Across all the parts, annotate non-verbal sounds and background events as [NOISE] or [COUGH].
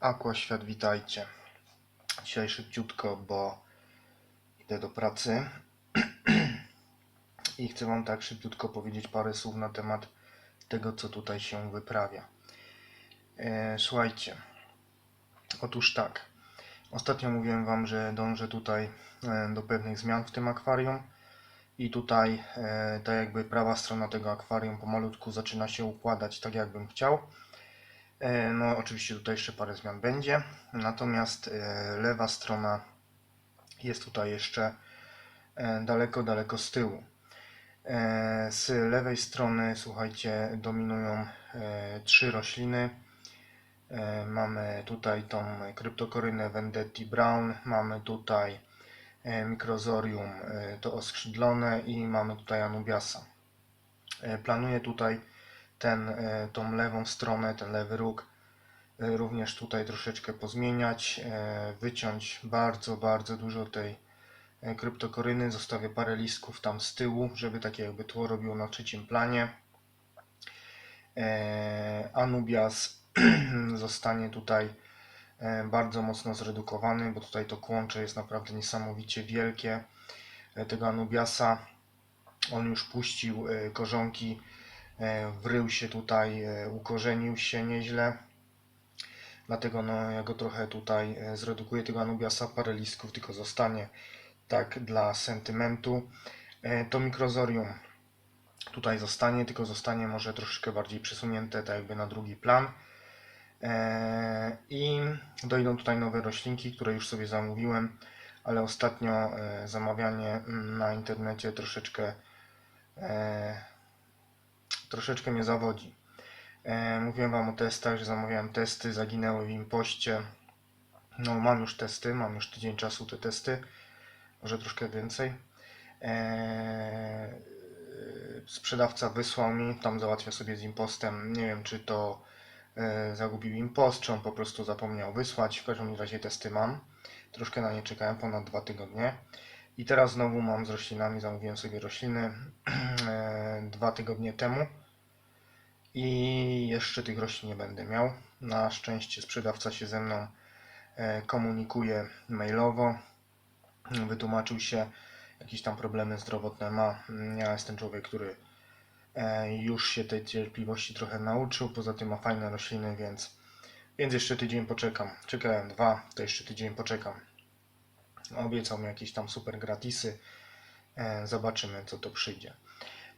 Aqua Świat, witajcie. Dzisiaj szybciutko, bo idę do pracy [CLEARS THROAT] i chcę Wam tak szybciutko powiedzieć parę słów na temat tego, co tutaj się wyprawia. E, słuchajcie, otóż tak. Ostatnio mówiłem Wam, że dążę tutaj e, do pewnych zmian w tym akwarium i tutaj e, jakby prawa strona tego akwarium pomalutku zaczyna się układać tak, jakbym chciał. E, No, oczywiście tutaj jeszcze parę zmian będzie, natomiast e, lewa strona jest tutaj jeszcze e, daleko, daleko z tyłu. Z lewej strony, słuchajcie, dominują trzy rośliny. Mamy tutaj tą kryptokorynę Vendetti Brown, mamy tutaj Microzorium e, to oskrzydlone i mamy tutaj Anubiasa. Planuję tutaj ten, e, tą lewą stronę, ten lewy róg e, również tutaj troszeczkę pozmieniać, e, wyciąć bardzo, bardzo dużo tej kryptokoryny, zostawię parę listków tam z tyłu, żeby takie jakby tło robiło na trzecim planie. Anubias [CLEARS THROAT] zostanie tutaj bardzo mocno zredukowany, bo tutaj to kłącze jest naprawdę niesamowicie wielkie tego Anubiasa. On już puścił korzonki wrył się tutaj, e, ukorzenił się nieźle. Dlatego no, ja go trochę tutaj e, zredukuję tego Anubiasa, parę listków tylko zostanie tak dla sentymentu. E, To mikrozorium tutaj zostanie, tylko zostanie może troszeczkę bardziej przesunięte tak jakby na drugi plan. E, I dojdą tutaj nowe roślinki, które już sobie zamówiłem, ale ostatnio e, zamawianie mm, na internecie troszeczkę e, troszeczkę mnie zawodzi. E, mówiłem Wam o testach, że zamawiałem testy, zaginęły w impoście. No, mam już testy, mam już tydzień czasu te testy, może troszkę więcej. E, sprzedawca wysłał mi, tam załatwia sobie z impostem. Nie wiem, czy to e, zagubił impost, czy on po prostu zapomniał wysłać. W każdym razie testy mam. Troszkę na nie czekałem, ponad dwa tygodnie. I teraz znowu mam z roślinami, zamówiłem sobie rośliny [CLEARS THROAT] e, dwa tygodnie temu i jeszcze tych roślin nie będę miał. Na szczęście sprzedawca się ze mną e, komunikuje mailowo. Wytłumaczył się, jakieś tam problemy zdrowotne ma. Ja jestem człowiek, który e, już się tej cierpliwości trochę nauczył. Poza tym ma fajne rośliny, więc, więc jeszcze tydzień poczekam. Czekałem dwa, to jeszcze tydzień poczekam. Obiecał mi jakieś tam super gratisy. E, Zobaczymy, co to przyjdzie.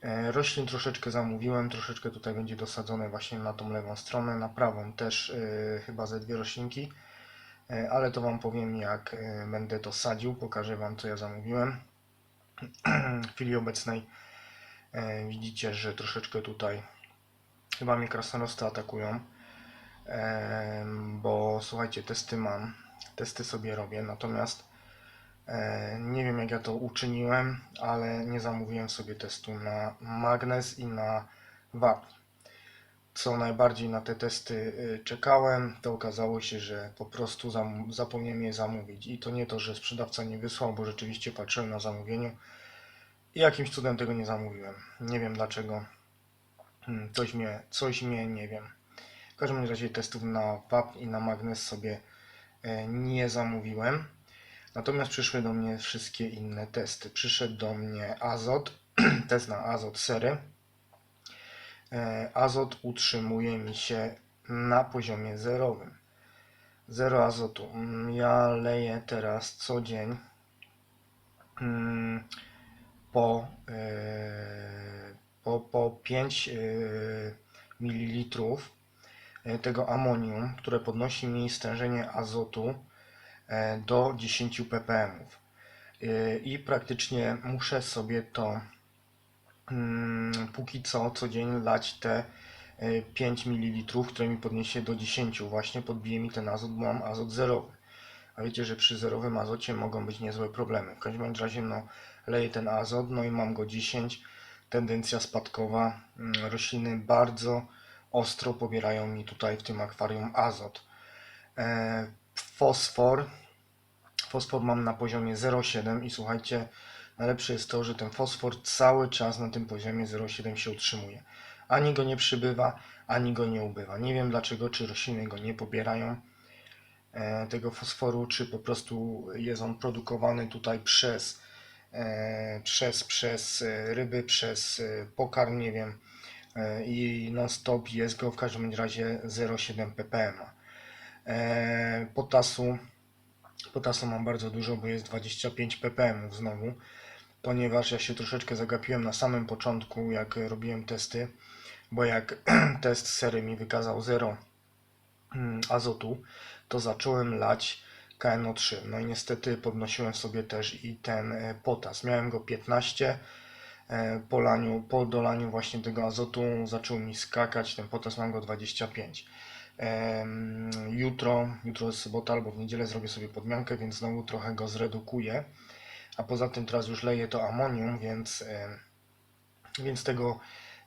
E, Roślin troszeczkę zamówiłem, troszeczkę tutaj będzie dosadzone właśnie na tą lewą stronę, na prawą też e, chyba ze dwie roślinki, ale to Wam powiem jak będę to sadził, pokażę Wam co ja zamówiłem. [CLEARS THROAT] W chwili obecnej widzicie, że troszeczkę tutaj chyba mnie atakują, bo słuchajcie, testy mam, testy sobie robię, natomiast Nie wiem jak ja to uczyniłem, ale nie zamówiłem sobie testu na magnez i na wapń. Co najbardziej na te testy y, czekałem, to okazało się, że po prostu zapomniałem je zamówić. I to nie to, że sprzedawca nie wysłał, bo rzeczywiście patrzyłem na zamówieniu i jakimś cudem tego nie zamówiłem. Nie wiem dlaczego. Hmm, Coś mnie, coś mnie, nie wiem. W każdym razie testów na wapń i na magnez sobie e, nie zamówiłem. Natomiast przyszły do mnie wszystkie inne testy. Przyszedł do mnie azot, [CLEARS THROAT] test na azot sery. E, Azot utrzymuje mi się na poziomie zerowym. Zero azotu. Mm, Ja leję teraz co dzień mm, po, e, po, po 5 ml tego amonium, które podnosi mi stężenie azotu do 10 ppm. Y, I praktycznie muszę sobie to mm, póki co co dzień lać te y, 5 ml, które mi podniesie do 10. Właśnie podbije mi ten azot, bo mam azot zerowy. A wiecie, że przy zerowym azocie mogą być niezłe problemy. W każdym razie no, leję ten azot, no i mam go 10. Tendencja spadkowa. Mm, Rośliny bardzo ostro pobierają mi tutaj w tym akwarium azot. Fosfor Fosfor mam na poziomie 0,7 i słuchajcie, najlepsze jest to, że ten fosfor cały czas na tym poziomie 0,7 się utrzymuje. Ani go nie przybywa, ani go nie ubywa. Nie wiem dlaczego, czy rośliny go nie pobierają, e, tego fosforu, czy po prostu jest on produkowany tutaj przez, e, przez, przez e, ryby, przez pokarm, nie wiem, i non-stop jest go w każdym razie 0,7 ppm. E, Potasu, potasu mam bardzo dużo, bo jest 25 ppm znowu, ponieważ ja się troszeczkę zagapiłem na samym początku, jak robiłem testy, bo jak [CLEARS THROAT] test sery mi wykazał 0 mm, azotu, to zacząłem lać KNO3. No i niestety podnosiłem sobie też i ten e, potas. Miałem go 15. e, Po, laniu, po dolaniu właśnie tego azotu zaczął mi skakać, ten potas mam go 25. Jutro, jutro jest sobota albo w niedzielę zrobię sobie podmiankę, więc znowu trochę go zredukuję. A poza tym teraz już leję to amonium, więc, więc tego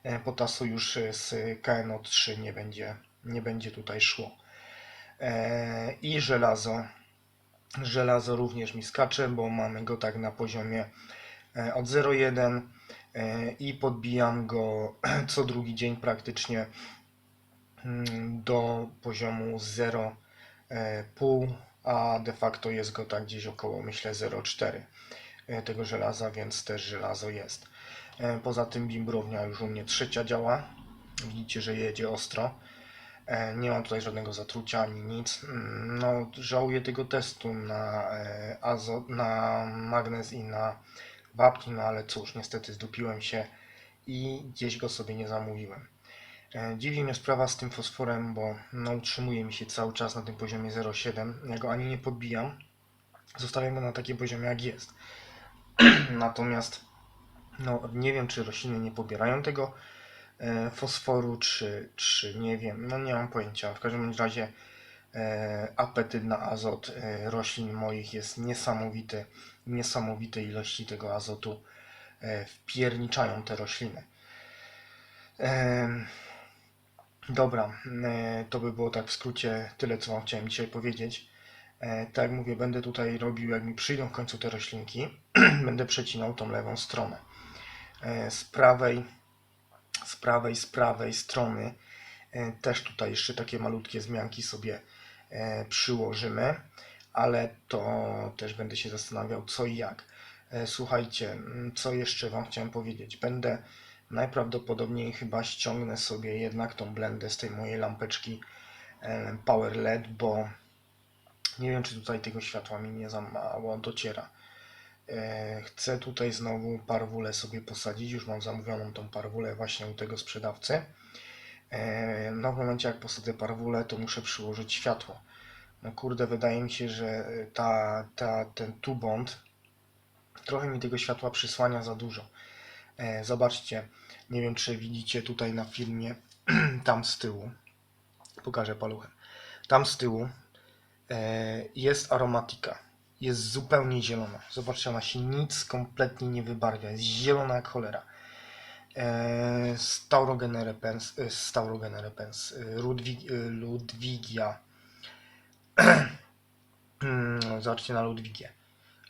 e, potasu już e, z KNO3 nie będzie, nie będzie tutaj szło. E, I żelazo. Żelazo również mi skacze, bo mamy go tak na poziomie od 0,1 e, i podbijam go [CLEARS THROAT] co drugi dzień praktycznie do poziomu 0,5, a de facto jest go tak gdzieś około myślę 0,4 e, tego żelaza, więc też żelazo jest. E, Poza tym bimbrownia już u mnie trzecia działa. Widzicie, że jedzie ostro. E, Nie mam tutaj żadnego zatrucia ani nic. Mm, No, żałuję tego testu na e, azot, na magnez i na wapni, no ale cóż, niestety zdupiłem się i gdzieś go sobie nie zamówiłem. E, Dziwi mnie sprawa z tym fosforem, bo no, utrzymuje mi się cały czas na tym poziomie 0,7. Ja go ani nie podbijam. Zostawiam go na takim poziomie jak jest. [CLEARS THROAT] Natomiast no, nie wiem, czy rośliny nie pobierają tego e, fosforu, czy, czy nie wiem, no nie mam pojęcia. W każdym razie e, apetyt na azot e, roślin moich jest niesamowity. Niesamowite ilości tego azotu e, wpierniczają te rośliny. Em, Dobra, e, to by było tak w skrócie tyle, co Wam chciałem dzisiaj powiedzieć. E, Tak jak mówię, będę tutaj robił, jak mi przyjdą w końcu te roślinki, [CLEARS THROAT] będę przecinał tą lewą stronę. E, Z prawej, z prawej, z prawej strony też tutaj jeszcze takie malutkie zmianki sobie przyłożymy, ale to też będę się zastanawiał co i jak. Słuchajcie, co jeszcze Wam chciałem powiedzieć. Będę najprawdopodobniej chyba ściągnę sobie jednak tą blendę z tej mojej lampeczki e, Power LED, bo nie wiem, czy tutaj tego światła mi nie za mało dociera. E, Chcę tutaj znowu parwulę sobie posadzić. Już mam zamówioną tą parwulę właśnie u tego sprzedawcy. E, No w momencie jak posadzę parwulę, to muszę przyłożyć światło. No kurde, wydaje mi się, że ta, ta, ten tubont trochę mi tego światła przysłania za dużo. Zobaczcie, nie wiem czy widzicie tutaj na filmie, [CLEARS THROAT] tam z tyłu, pokażę paluchem, tam z tyłu e, jest aromatika, jest zupełnie zielona. Zobaczcie, ona się nic kompletnie nie wybarwia, jest zielona jak cholera. E, Staurogen repens, e, Staurogen repens, e, Ludwig, e, Ludwigia, [CLEARS THROAT] Mm, zobaczcie na Ludwigię.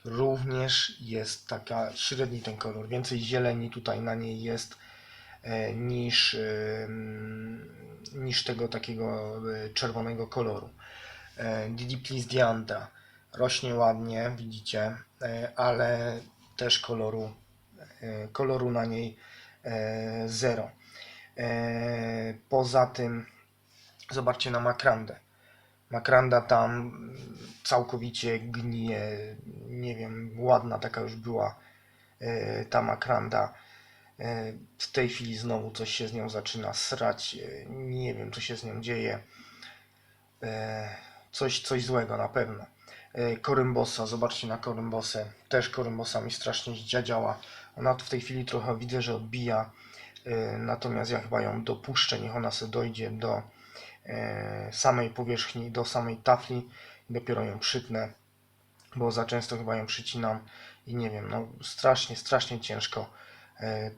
Również jest taka średni ten kolor. Więcej zieleni tutaj na niej jest. e, niż, em, niż tego takiego e, czerwonego koloru. E, Didi Please rośnie ładnie, widzicie, e, ale też koloru, e, koloru na niej e, zero. E, Poza tym zobaczcie na makrandę. Makranda tam całkowicie gnije, nie wiem, ładna taka już była e, ta makranda. E, W tej chwili znowu coś się z nią zaczyna srać, e, nie wiem co się z nią dzieje. E, Coś, coś złego na pewno. Korymbosa, zobaczcie na korymbosę, też korymbosa mi strasznie zdziadziała. Ona w tej chwili trochę widzę, że odbija, natomiast ja chyba ją dopuszczę, niech ona sobie dojdzie do samej powierzchni, do samej tafli dopiero ją przytnę, bo za często chyba ją przycinam i nie wiem, no strasznie, strasznie ciężko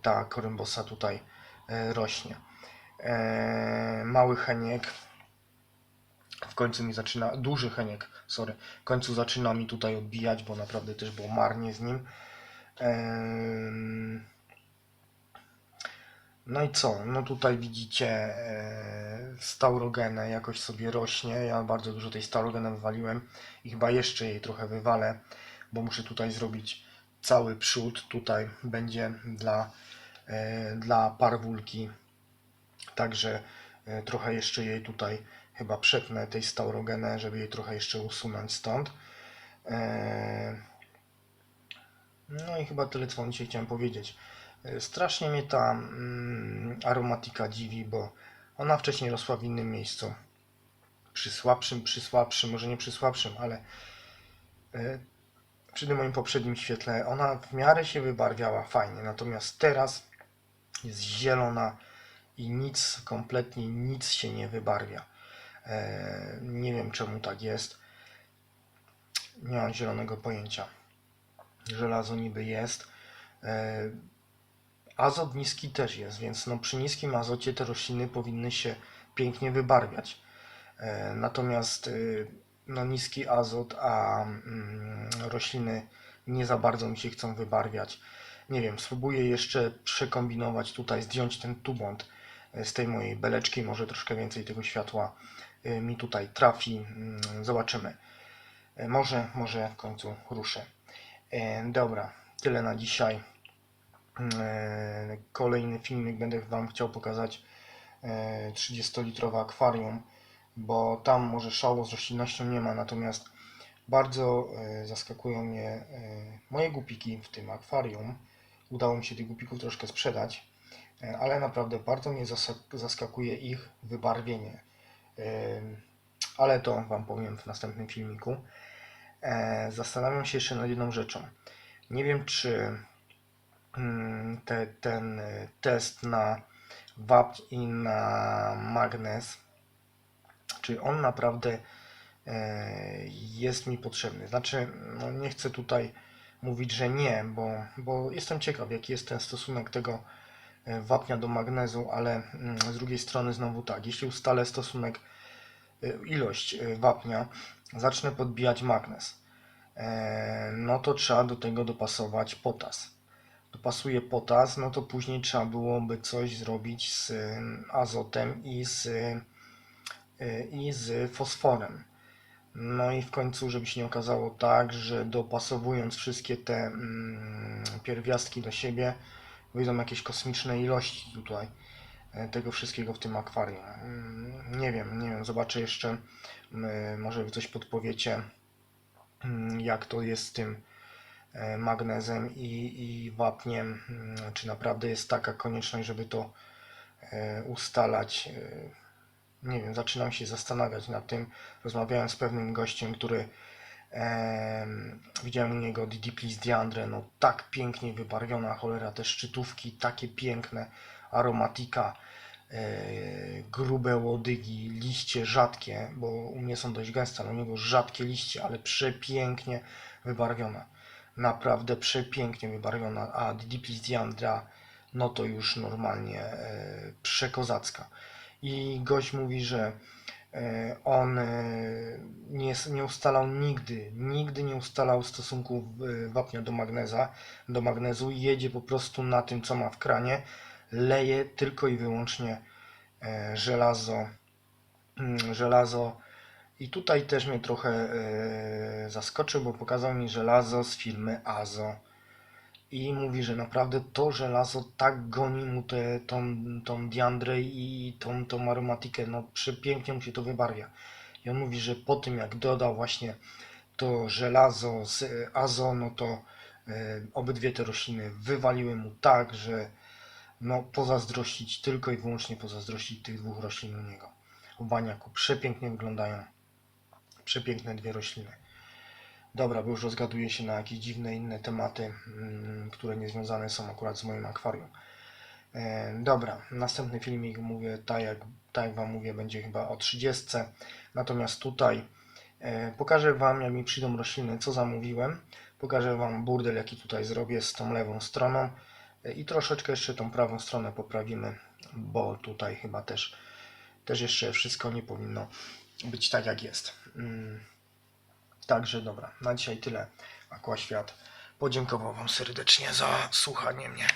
ta korymbosa tutaj e, rośnie. E, Mały heniek w końcu mi zaczyna, duży heniek, sorry, w końcu zaczyna mi tutaj odbijać, bo naprawdę też było marnie z nim. No i co? No tutaj widzicie e, staurogenę jakoś sobie rośnie. Ja bardzo dużo tej staurogeny wywaliłem i chyba jeszcze jej trochę wywalę, bo muszę tutaj zrobić cały przód. Tutaj będzie dla, e, dla parwulki. Także e, trochę jeszcze jej tutaj chyba przepnę tej staurogenę, żeby jej trochę jeszcze usunąć stąd. E, no i chyba tyle, co wam dzisiaj chciałem powiedzieć. Strasznie mnie ta mm, aromatika dziwi, bo ona wcześniej rosła w innym miejscu. Przy słabszym, przy słabszym, może nie przy słabszym, ale przy tym moim poprzednim świetle ona w miarę się wybarwiała fajnie. Natomiast teraz jest zielona i nic, kompletnie nic się nie wybarwia. E, nie wiem czemu tak jest. Nie mam zielonego pojęcia. Żelazo niby jest. E, Azot niski też jest, więc no przy niskim azocie te rośliny powinny się pięknie wybarwiać. E, Natomiast no, niski azot, a mm, rośliny nie za bardzo mi się chcą wybarwiać. Nie wiem, spróbuję jeszcze przekombinować tutaj, zdjąć ten tubont e, z tej mojej beleczki, może troszkę więcej tego światła e, mi tutaj trafi. Mm, Zobaczymy. E, Może, może w końcu ruszę. Dobra, tyle na dzisiaj. E, Kolejny filmik będę Wam chciał pokazać e, 30-litrowe akwarium, bo tam może szału z roślinnością nie ma, natomiast bardzo e, zaskakują mnie e, moje gupiki w tym akwarium. Udało mi się tych gupików troszkę sprzedać, e, ale naprawdę bardzo mnie zaskakuje ich wybarwienie. Ale to Wam powiem w następnym filmiku. Zastanawiam się jeszcze nad jedną rzeczą. Nie wiem, czy mm, te, ten test na wapń i na magnez, czy on naprawdę e, jest mi potrzebny. Znaczy, no nie chcę tutaj mówić, że nie, bo, bo jestem ciekaw, jaki jest ten stosunek tego e, wapnia do magnezu, ale mm, z drugiej strony znowu tak, jeśli ustalę stosunek, e, ilość wapnia, zacznę podbijać magnez, no to trzeba do tego dopasować potas dopasuje potas, no to później trzeba byłoby coś zrobić z ym, azotem i z, i z fosforem. No i w końcu, żeby się nie okazało tak, że dopasowując wszystkie te mm, pierwiastki do siebie, wyjdą jakieś kosmiczne ilości tutaj e, tego wszystkiego w tym akwarium. Mm, Nie wiem, nie wiem, zobaczę jeszcze, mm, może wy coś podpowiecie, mm, jak to jest z tym magnezem i, i wapniem, czy naprawdę jest taka konieczność, żeby to ustalać. E, Nie wiem, zaczynam się zastanawiać nad tym. Rozmawiałem z pewnym gościem, który em, widziałem u niego DD Please Diandre, no tak pięknie wybarwiona cholera, te szczytówki takie piękne, aromatika, e, grube łodygi, liście rzadkie, bo u mnie są dość gęste, ale u niego rzadkie liście, ale przepięknie wybarwiona naprawdę przepięknie wybarwiona, a Diplis Diandra no to już normalnie e, przekozacka. I gość mówi, że e, on e, nie, nie ustalał nigdy, nigdy nie ustalał stosunku e, wapnia do magneza, do magnezu, jedzie po prostu na tym, co ma w kranie, leje tylko i wyłącznie żelazo, mm, żelazo i tutaj też mnie trochę zaskoczył, bo pokazał mi żelazo z firmy Azo. I mówi, że naprawdę to żelazo tak goni mu te, tą, tą diandrę i tą, tą aromatikę. No przepięknie mu się to wybarwia. I on mówi, że po tym jak dodał właśnie to żelazo z Azo, no to e, obydwie te rośliny wywaliły mu tak, że no pozazdrościć, tylko i wyłącznie pozazdrościć tych dwóch roślin u niego. W baniaku przepięknie wyglądają przepiękne dwie rośliny. Dobra, bo już rozgaduję się na jakieś dziwne inne tematy, mm, które nie związane są akurat z moim akwarium. E, dobra, następny filmik mówię, tak jak, tak jak Wam mówię, będzie chyba o 30. Natomiast tutaj e, pokażę Wam, jak mi przyjdą rośliny, co zamówiłem. Pokażę Wam burdel, jaki tutaj zrobię z tą lewą stroną. E, I troszeczkę jeszcze tą prawą stronę poprawimy, bo tutaj chyba też, też jeszcze wszystko nie powinno być tak jak jest. Także dobra, na dzisiaj tyle. Aquaświat podziękował Wam serdecznie za słuchanie mnie.